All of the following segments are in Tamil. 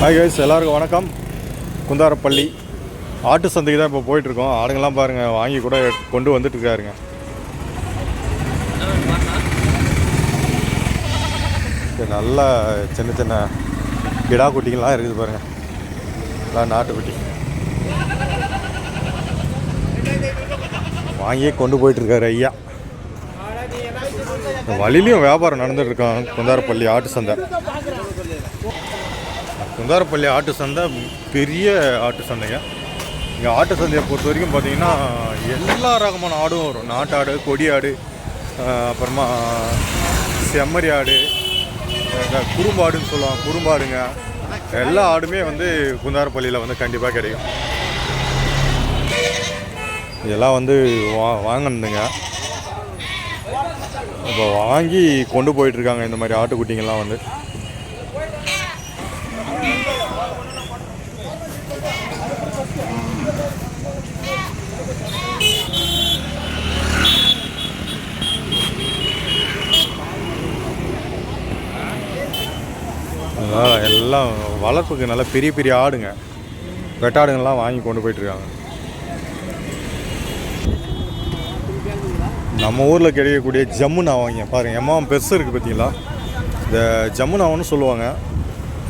ஹாய் கைஸ் எல்லாருக்கும் வணக்கம். குந்தாரப்பள்ளி. ஆட்டு சந்தைக்கு தான் இப்போ போயிட்டுருக்கோம். ஆடுங்கள்லாம் பாருங்கள் வாங்கி கூட கொண்டு வந்துட்டு இருக்காருங்க சின்ன சின்ன கிடா குட்டிங்கள்லாம் இருக்குது பாருங்கள் எல்லாம் நாட்டுக்குட்டி. வாங்கியே கொண்டு போயிட்டுருக்காரு ஐயா. வழிலையும் வியாபாரம் நடந்துட்டு இருக்கான் குந்தாரப்பள்ளி ஆட்டு சந்தை. குந்தாரப்பள்ளி ஆட்டு சந்தை பெரிய ஆட்டு சந்தைங்க. இங்கே ஆட்டு சந்தையை பொறுத்த வரைக்கும் பார்த்தீங்கன்னா எல்லா ரகமான ஆடும் வரும். நாட்டாடு கொடி ஆடு அப்புறமா செம்மறி ஆடு குறும்பாடுன்னு சொல்லுவாங்க குறும்பாடுங்க. எல்லா ஆடுமே வந்து குந்தாரப்பள்ளியில் வந்து கண்டிப்பாக கிடைக்கும். இதெல்லாம் வந்து வா வாங்கினதுங்க. இப்போ வாங்கி கொண்டு போயிட்டுருக்காங்க இந்த மாதிரி ஆட்டுக்குட்டிங்கெல்லாம் வந்து. அதனால் எல்லாம் வளர்ப்புக்கு நல்ல பெரிய பெரிய ஆடுங்க. வெட்டாடுங்கள்லாம் வாங்கி கொண்டு போயிட்டுருக்காங்க. நம்ம ஊரில் கிடைக்கக்கூடிய ஜம்முன் ஆவாங்க பாருங்கள் எம்மா பெருசு இருக்குது பார்த்தீங்களா? இந்த ஜம்முன் ஆவன்னு சொல்லுவாங்க.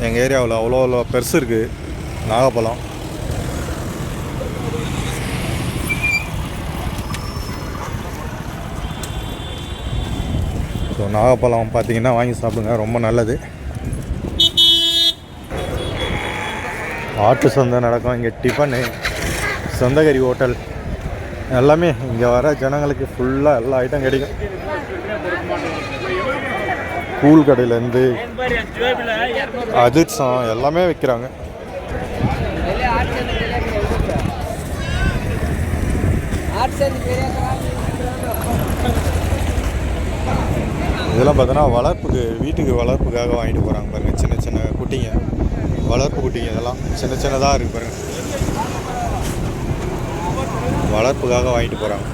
எங்கள் ஏரியாவில் அவ்வளோ அவ்வளோ பெருசு இருக்குது நாகப்பழம். ஸோ நாகப்பழம் பார்த்தீங்கன்னா வாங்கி சாப்பிடுங்க. ரொம்ப நல்லது. ஆட்டு சந்தை நடக்கும். இங்கே டிஃபனு சொந்தகரி ஹோட்டல் எல்லாமே இங்கே வர ஜனங்களுக்கு ஃபுல்லாக எல்லா ஐட்டம் கிடைக்கும். கூழ் கடையிலேருந்து அதிர்சம் எல்லாமே விற்கிறாங்க இதெல்லாம் பார்த்தோன்னா வளர்ப்புக்கு வீட்டுக்கு வளர்ப்புக்காக வாங்கிட்டு போகிறாங்க பாருங்கள் சின்ன சின்ன குட்டிங்க. வளர்ப்பு குட்டிங்க இதெல்லாம். சின்ன சின்னதாக இருக்கு பாருங்க. வளர்ப்புக்காக வாங்கிட்டு போகிறாங்க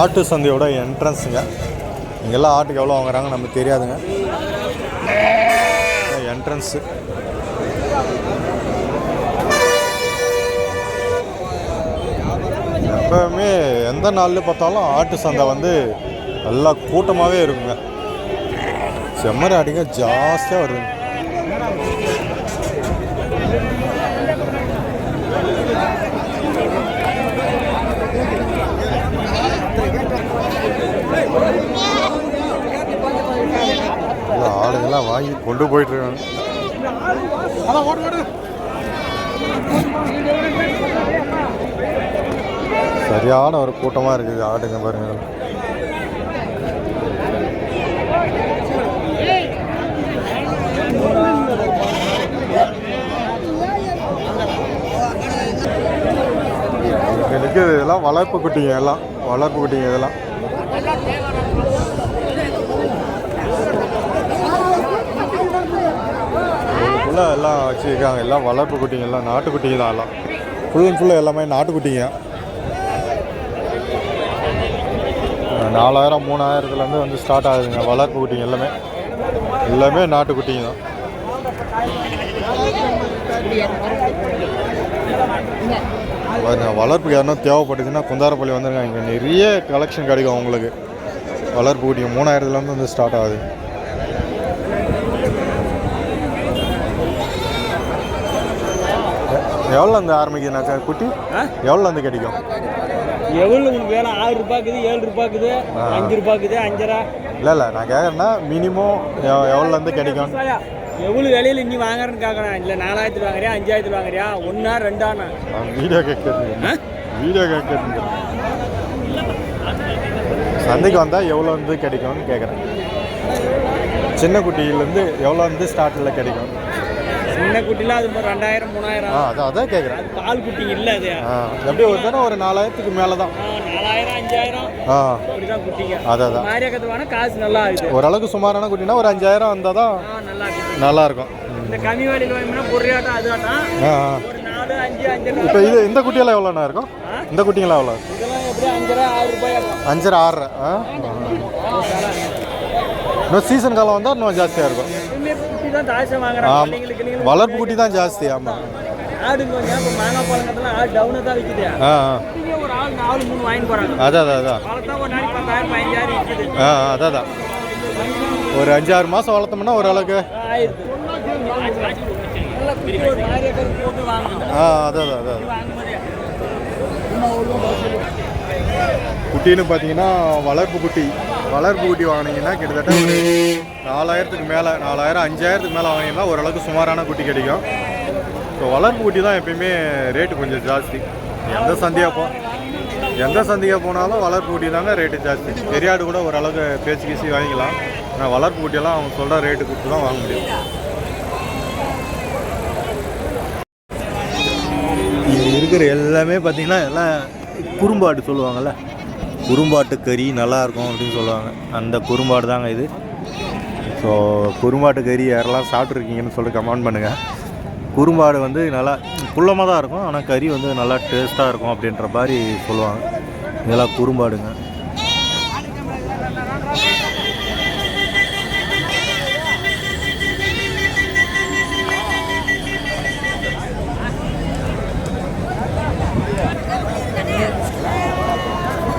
ஆட்டு சந்தையோட என்ட்ரன்ஸுங்க இங்கெல்லாம் ஆட்டுக்கு எவ்வளோ வாங்குறாங்க நமக்கு தெரியாதுங்க. என்ட்ரன்ஸு எப்போவுமே எந்த நாளில் பார்த்தாலும் ஆட்டு சந்தை வந்து நல்லா கூட்டமாகவே இருக்குங்க. செம்மறி ஆடுங்க ஜாஸ்தியாக வருதுங்க ஆளுங்கெல்லாம் வாங்கி கொண்டு போயிட்டு இருக்காங்க சரியான ஒரு கூட்டமாக இருக்குது ஆடுங்க பாருங்கள் இங்க நிற்கிறது இதெல்லாம் வளர்ப்பு குட்டிங்க எல்லாம். வளர்ப்பு குட்டிங்க இதெல்லாம். ஃபுல்லாக எல்லாம் வச்சுருக்காங்க. எல்லாம் வளர்ப்பு குட்டிங்க எல்லாம் நாட்டுக்குட்டிங்க தான் எல்லாம். ஃபுல் அண்ட் ஃபுல்லாக எல்லாமே நாட்டுக்குட்டிங்க. நாலாயிரம் மூணாயிரத்துலேருந்து வந்து ஸ்டார்ட் ஆகுதுங்க. வளர்ப்பு குட்டிங்க எல்லாமே. எல்லாமே நாட்டுக்குட்டிங்க. தான் பாருங்க வளர்ப்புக்கு யாருன்னா தேவைப்பட்டுச்சுன்னா குந்தாரப்பள்ளி வந்துருங்க இங்கே நிறைய கலெக்ஷன் கிடைக்கும் உங்களுக்கு. வளர்ப்பு குட்டிங்க மூணாயிரத்துலேருந்து வந்து ஸ்டார்ட் ஆகுது. எவ்வளோ வந்து ஆரம்பிக்குதுனாக்கா குட்டி? எவ்வளோ வந்து கிடைக்கும்? எவ்வளோ உனக்கு வேணும் ஆறு ரூபாய்க்குது ஏழு ரூபாய்க்குது அஞ்சு ரூபாய்க்குது அஞ்சரை. இல்லை இல்லை நான் கேட்குறேன்னா மினிமம் எவ்வளோலேருந்து கிடைக்கும்? எவ்வளோ விலையில நீ வாங்குறேன்னு கேட்குறேன் இல்லை நாலாயிரத்து வாங்குறியா அஞ்சாயிரத்து வாங்குறியா? ஒன்றா ரெண்டானா நான் வீடியோ கேட்குறது வீடியோ கேட்குறது சந்தைக்கு வந்தால் எவ்வளோ வந்து கிடைக்கும்னு கேட்குறேன் சின்ன குட்டியிலேருந்து எவ்வளோ வந்து ஸ்டார்டில் கிடைக்கும்? சின்ன குட்டிலாம் அது ஒரு ரெண்டாயிரம் ஆ மூணாயிரம் அதான் அதான் கேட்குறேன் அது பால் குட்டி இல்லை அது. ஆ எப்படி ஒரு தானே ஒரு நாலாயிரத்துக்கு மேலே தான் நாலாயிரம் அஞ்சாயிரம். அப்படிதான் குட்டிங்க. அதான் அதான். மாரியா கத்துவானா காசு நல்லா ஓரளவுக்கு சுமாரான குட்டினா ஒரு அஞ்சாயிரம் வந்தால் தான் நல்லா இருக்கும். இந்த கம்மி வேலையில் வாங்கினா பொரியாட்டம் அது ஆட்டம் ஆ ஆ. ஒரு நாலு நாலு அஞ்சு அஞ்சு இப்போ இது இந்த குட்டியெல்லாம் எவ்வளோண்ணா இருக்கும்? இந்த குட்டிங்கெல்லாம் எவ்வளோ அஞ்சரை ஆறு இருக்கும். அஞ்சரை ஆறரை. ஆ. இன்னும் சீசன் காலம் வந்தால் இன்னும் ஜாஸ்தியாக இருக்கும். ஆமாம் வளர்ப்பு குட்டி தான் ஜாஸ்தி ஆமாம் அதான் அதான் அதான். ஒரு அஞ்சாறு மாதம் வளர்த்தோம்னா ஓரளவுக்கு. ஆ அதான் அதான் குட்டின்னு பார்த்தீங்கன்னா வளர்ப்பு குட்டி. வளர்ப்பு குட்டி வாங்கினீங்கன்னா கிட்டத்தட்ட ஒரு நாலாயிரத்துக்கு மேலே நாலாயிரம் அஞ்சாயிரத்துக்கு மேலே வாங்கினீங்கன்னா ஓரளவுக்கு சுமாரான குட்டி கிடைக்கும். ஸோ வளர்ப்பு குட்டி தான் எப்பயுமே ரேட்டு கொஞ்சம் ஜாஸ்தி. எந்த சந்தையாக போ எந்த சந்தையாக போனாலும் வளர்ப்பு குட்டி தாங்க ரேட்டு ஜாஸ்தி. பெரியாடு கூட ஓரளவுக்கு பேச்சு கீசி வாங்கிக்கலாம். ஆனால் வளர்ப்பு குட்டியெல்லாம் அவங்க சொல்கிற ரேட்டு கொடுத்து தான் வாங்க முடியும். இங்கே இருக்கிற எல்லாமே பார்த்தீங்கன்னா எல்லாம் குறும்பாடு சொல்லுவாங்கள்ல குறும்பாட்டு கறி நல்லாயிருக்கும் அப்படின்னு சொல்லுவாங்க. அந்த குறும்பாடு தாங்க இது. ஸோ குறும்பாட்டு கறி யாரெல்லாம் சாப்பிட்ருக்கீங்கன்னு சொல்லிட்டு கமெண்ட் பண்ணுங்கள் குறும்பாடு வந்து நல்லா குள்ளமாக தான் இருக்கும். ஆனால் கறி வந்து நல்லா டேஸ்ட்டாக இருக்கும் அப்படின்ற மாதிரி சொல்லுவாங்க. இதெல்லாம் குறும்பாடுங்க.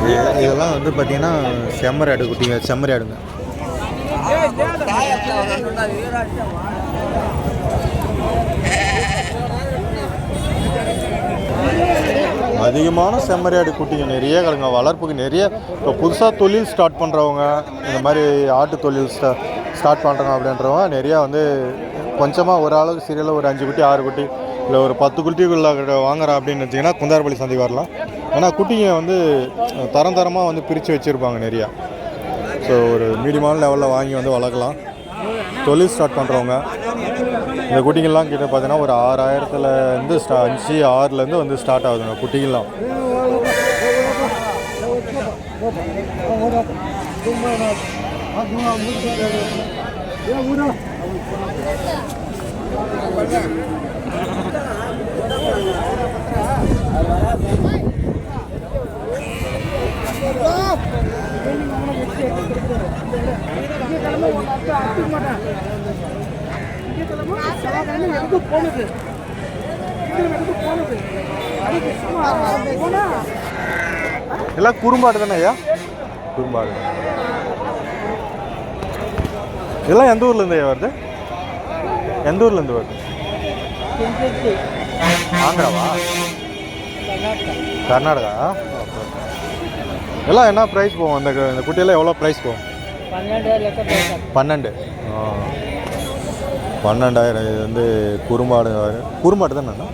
இதெல்லாம் வந்து பார்த்தீங்கன்னா செம்மறி ஆடு குட்டிங்க செம்மறி ஆடுங்க. அதிகமான செம்மறி ஆடு குட்டிங்க நிறைய கிடங்க வளர்ப்புக்கு நிறைய இப்போ புதுசாக தொழில் ஸ்டார்ட் பண்ணுறவங்க இந்த மாதிரி ஆட்டு தொழில் ஸ்டா ஸ்டார்ட் பண்ணுறாங்க அப்படின்றவங்க நிறையா வந்து கொஞ்சமாக ஒரு ஆளுக்கு சீரியலில் ஒரு அஞ்சு குட்டி ஆறு குட்டி இல்லை ஒரு பத்து குட்டிக்குள்ள வாங்குறேன் அப்படின்னு வச்சிங்கன்னா குந்தாரப்பள்ளி சந்தை வரலாம். ஏன்னா குட்டிங்க வந்து தரம் தரமாக வந்து பிரித்து வச்சுருப்பாங்க நிறையா. ஸோ ஒரு மீடியமான லெவலில் வாங்கி வந்து வளர்க்கலாம். தொழில் ஸ்டார்ட் பண்ணுறவங்க இந்த குட்டிங்கள்லாம் கிட்ட பார்த்தீங்கன்னா ஒரு ஆறாயிரத்துலேருந்து ஸ்டா அஞ்சு ஆறுலேருந்து வந்து ஸ்டார்ட் ஆகுதுங்க குட்டிங்கள்லாம். எல்லாம் குறும்பாடு தானே ஐயா? குறும்பாடு. இதெல்லாம் எந்த ஊர்லேருந்து ஐயா வருது? எந்த ஊர்லேருந்து வருது? ஆந்திராவா? கர்நாடகா. எல்லாம் என்ன ப்ரைஸ் போகும் அந்த இந்த குட்டியெல்லாம் எவ்வளோ ப்ரைஸ் போகும் பன்னெண்டு. பன்னெண்டாயிரம். இது வந்து குறும்பாடு குறும்பாடு தானே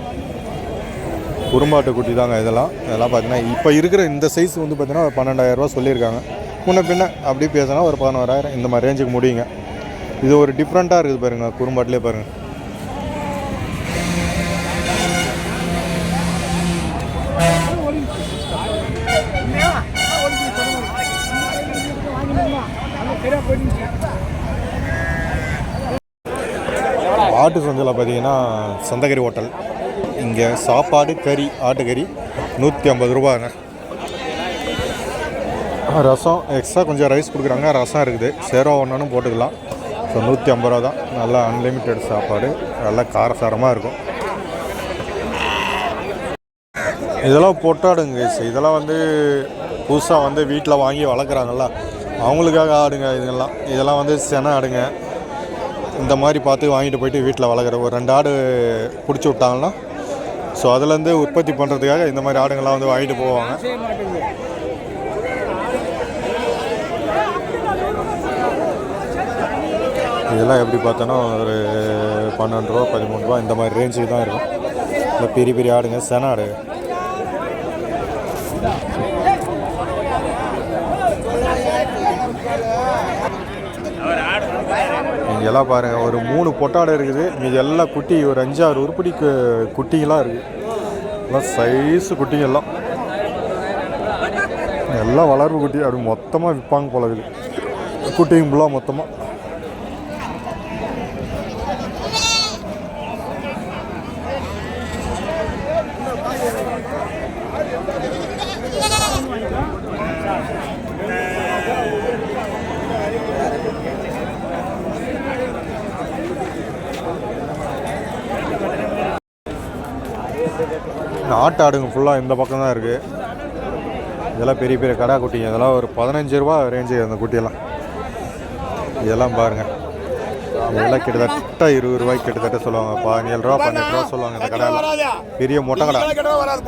குறும்பாட்டு குட்டி தாங்க இதெல்லாம். இதெல்லாம் பார்த்தீங்கன்னா இப்போ இருக்கிற இந்த சைஸ் வந்து பார்த்தீங்கன்னா ஒரு பன்னெண்டாயிரரூவா சொல்லியிருக்காங்க. முன்ன பின்ன அப்படி பேசினா ஒரு பதினோராயிரம் இந்த மாதிரி ரேஞ்சுக்கு முடியுங்க. இது ஒரு டிஃப்ரெண்ட்டாக இருக்குது பாருங்க குறும்பாட்டிலே பாருங்கள் ஆட்டு சந்தையில் பார்த்தீங்கன்னா சந்தகரி ஹோட்டல். இங்கே சாப்பாடு கறி ஆட்டுக்கறி நூற்றி ஐம்பது ரூபாங்க ரசம் எக்ஸ்ட்ரா கொஞ்சம் ரைஸ் கொடுக்குறாங்க. ரசம் இருக்குது. சேரோ ஒன்றுன்னு போட்டுக்கலாம். ஸோ நூற்றி ஐம்பது ரூபா தான். நல்லா அன்லிமிட்டெட் சாப்பாடு. நல்லா காரசாரமாக இருக்கும். இதெல்லாம் பொட்டாடுங்க இதெல்லாம் வந்து புதுசாக வந்து வீட்டில் வாங்கி வளர்க்குறாங்கல்ல. அவங்களுக்காக ஆடுங்க இதெல்லாம். இதெல்லாம் வந்து சென ஆடுங்க. இந்த மாதிரி பார்த்து வாங்கிட்டு போயிட்டு வீட்டில் வளர்க்குற ஒரு ரெண்டு ஆடு பிடிச்சி விட்டாங்கன்னா ஸோ அதுலேருந்து உற்பத்தி பண்ணுறதுக்காக இந்த மாதிரி ஆடுங்கள்லாம் வந்து வாங்கிட்டு போவாங்க. இதெல்லாம் எப்படி பார்த்தோன்னா ஒரு பன்னெண்டு ரூபா பதிமூணு ரூபா இந்த மாதிரி ரேஞ்சுக்கு தான் இருக்கும். இல்லை பெரிய பெரிய ஆடுங்க சென ஆடு. இதெல்லாம் எல்லாம் பாருங்கள் ஒரு மூணு பொட்டாடை இருக்குது. மீதி எல்லாம் குட்டி ஒரு அஞ்சாறு உருப்படி குட்டிங்களாம் இருக்குது எல்லாம் சைஸு குட்டிங்கெல்லாம் எல்லாம். வளர்ப்பு குட்டி. அப்படி மொத்தமாக விற்பாங்க போல இருக்குது. குட்டிங்க ஃபுல்லாக மொத்தமாக நாட்டு ஆடுங்க ஃபுல்லாக இந்த பக்கம் தான் இருக்குது இதெல்லாம் பெரிய பெரிய கடா குட்டிங்க. இதெல்லாம் ஒரு பதினஞ்சு ரூபா ரேஞ்சு அந்த குட்டியெல்லாம். இதெல்லாம் பாருங்கள் இதெல்லாம் கிட்டத்தட்ட இருபது ரூபாய்க்கு கிட்டத்தட்ட சொல்லுவாங்க. பதினேழு ரூபா பன்னெண்டு ரூபா சொல்லுவாங்க இந்த கடையில். பெரிய மொட்டை கடை. வராது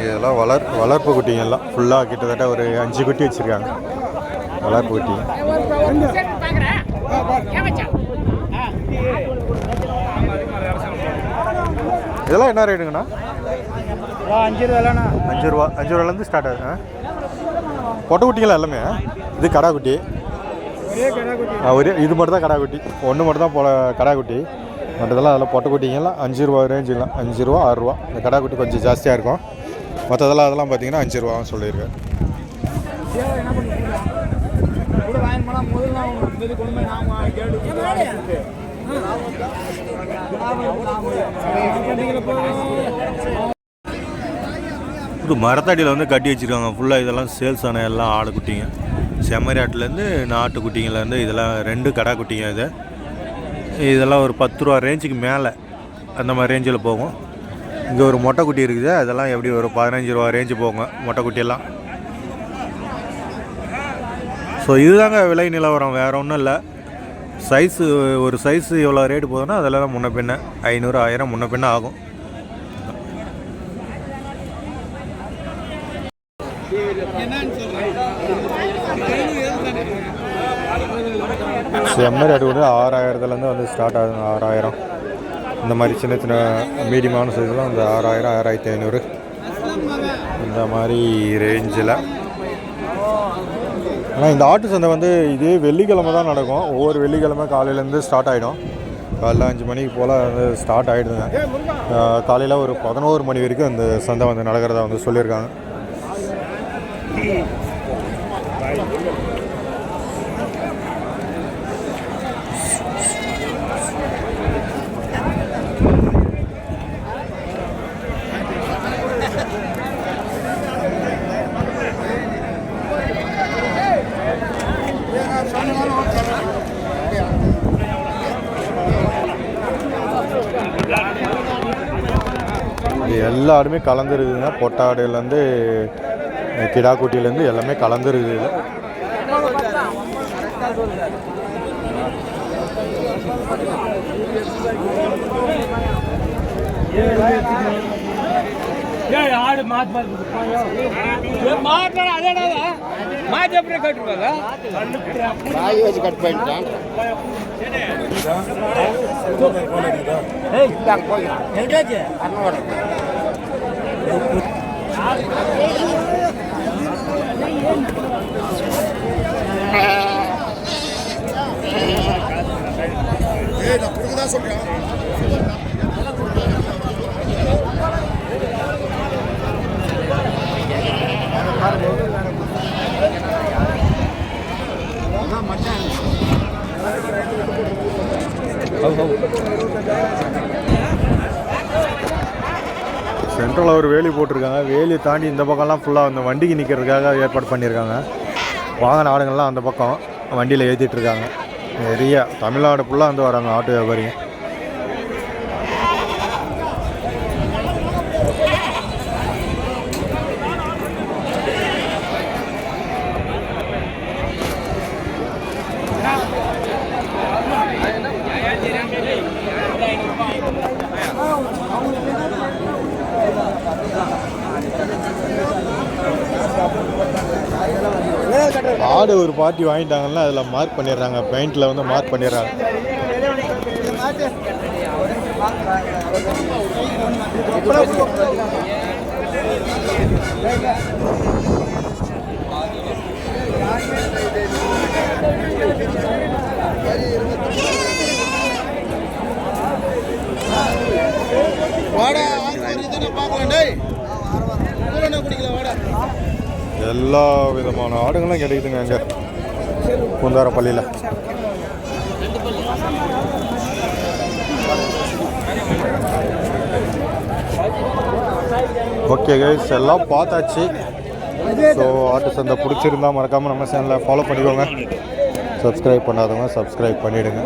இதெல்லாம் வளர் வளர்ப்பு குட்டிங்க எல்லாம் ஃபுல்லாக கிட்டத்தட்ட ஒரு அஞ்சு குட்டி வச்சுருக்காங்க. வளர்ப்பு குட்டி. இதெல்லாம் என்ன ரேட்டுங்கண்ணா? அஞ்சு ரூபாண்ணா அஞ்சு ரூபா அஞ்சு ரூபாலேருந்து ஸ்டார்ட் ஆகுது ஆ? பொட்டை குட்டிங்களா எல்லாமே? இது கடா குட்டி. ஒரே இது மட்டும் தான் கடா குட்டி. ஒன்று மட்டும் தான் போல கடா குட்டி. மற்றதெல்லாம் அதில் பொட்டை குட்டிங்கெல்லாம் அஞ்சு ரூபா ரேஞ்சுலாம் அஞ்சு ரூபா ஆறுரூவா இந்த கடா குட்டி கொஞ்சம் ஜாஸ்தியாக இருக்கும். மற்றதெல்லாம் அதெல்லாம் பார்த்தீங்கன்னா அஞ்சு ரூபான்னு சொல்லியிருக்கேன். கூட மரத்தடியில் வந்து கட்டி வச்சுருக்காங்க. ஃபுல்லாக இதெல்லாம் சேல்ஸ் ஆன எல்லாம் ஆடு குட்டிங்க செம்மறி நாட்டு குட்டிங்கலேருந்து இதெல்லாம் ரெண்டு கடா குட்டிங்க இது. இதெல்லாம் ஒரு பத்து ரூபா ரேஞ்சுக்கு மேலே அந்த மாதிரி ரேஞ்சில் போகும். இங்கே ஒரு மொட்டைக்குட்டி இருக்குது. அதெல்லாம் எப்படி ஒரு பதினஞ்சு ரூபா ரேஞ்சு போங்க. மொட்டைக்குட்டியெல்லாம் ஸோ இதுதாங்க விலை நிலவரம். வேறு ஒன்றும் இல்லை. சைஸு ஒரு சைஸு எவ்வளோ ரேட்டு போகுதுன்னா அதெல்லாம் முன்ன பின்ன. ஐநூறு ஆயிரம் முன்ன பின்ன ஆகும். செம்மறி ஆடு வந்து ஆறாயிரத்துலேருந்து வந்து ஸ்டார்ட் ஆகுது ஆறாயிரம். இந்த மாதிரி சின்ன சின்ன மீடியமான சைஸ்லாம் அந்த ஆறாயிரம் ஆறாயிரத்தி ஐநூறு. இந்த மாதிரி ரேஞ்சில் ஆனால் இந்த ஆட்டு சந்தை வந்து இதே வெள்ளிக்கிழமை தான் நடக்கும். ஒவ்வொரு வெள்ளிக்கிழமை காலையிலேருந்து ஸ்டார்ட் ஆகிடும் காலைல அஞ்சு மணிக்கு போல் வந்து ஸ்டார்ட் ஆகிடுதுங்க காலையில் ஒரு பதினோரு மணி வரைக்கும் இந்த சந்தை வந்து நடக்கிறதா வந்து சொல்லியிருக்காங்க இது எல்லா ஆடுமே கலந்துருக்குதுங்க. பொட்டாடுலேருந்து கிடா குட்டியிலேருந்து எல்லாமே கலந்துருக்குது. ஆடு மாத்து மாத்து மாத்தலாம் அதேடா மாத்து அப்படியே கட்டுவாங்க ராய் வச்சு கட் பண்ணிட்டான். ஏய் எங்காச்சு அண்ணோட ஏய் நான் கொடுக்க தான் சொல்றேன். ஒரு வேலி போட்டிருக்காங்க. வேலியை தாண்டி இந்த பக்கம்லாம் ஃபுல்லாக அந்த வண்டிக்கு நிற்கிறதுக்காக ஏற்பாடு பண்ணியிருக்காங்க. வாகன ஆடுங்கள்லாம் அந்த பக்கம் வண்டியில் ஏற்றிட்டு இருக்காங்க. நிறைய தமிழ்நாடு ஃபுல்லாக வந்து வராங்க ஆட்டோ வியாபாரிங்க. ஆடு ஒரு பார்ட்டி வாங்கிட்டாங்கன்னா அதில் மார்க் பண்ணிடுறாங்க. பெயிண்டில் வந்து மார்க் பண்ணிடுறாங்க. வாடா ஆறு தானே பார்க்கலாம் டேய். பூரண பிடிக்கல? வாடா எல்லா விதமான ஆடுகளும் கிடைக்குதுங்க அங்கே. குந்தாரப்பள்ளியில் ஓகே கைஸ் எல்லாம் பார்த்தாச்சு. ஸோ ஆட்டு சந்தை பிடிச்சிருந்தா மறக்காமல் நம்ம சேனலை ஃபாலோ பண்ணிக்கோங்க. சப்ஸ்கிரைப் பண்ணாதவங்க சப்ஸ்கிரைப் பண்ணிவிடுங்க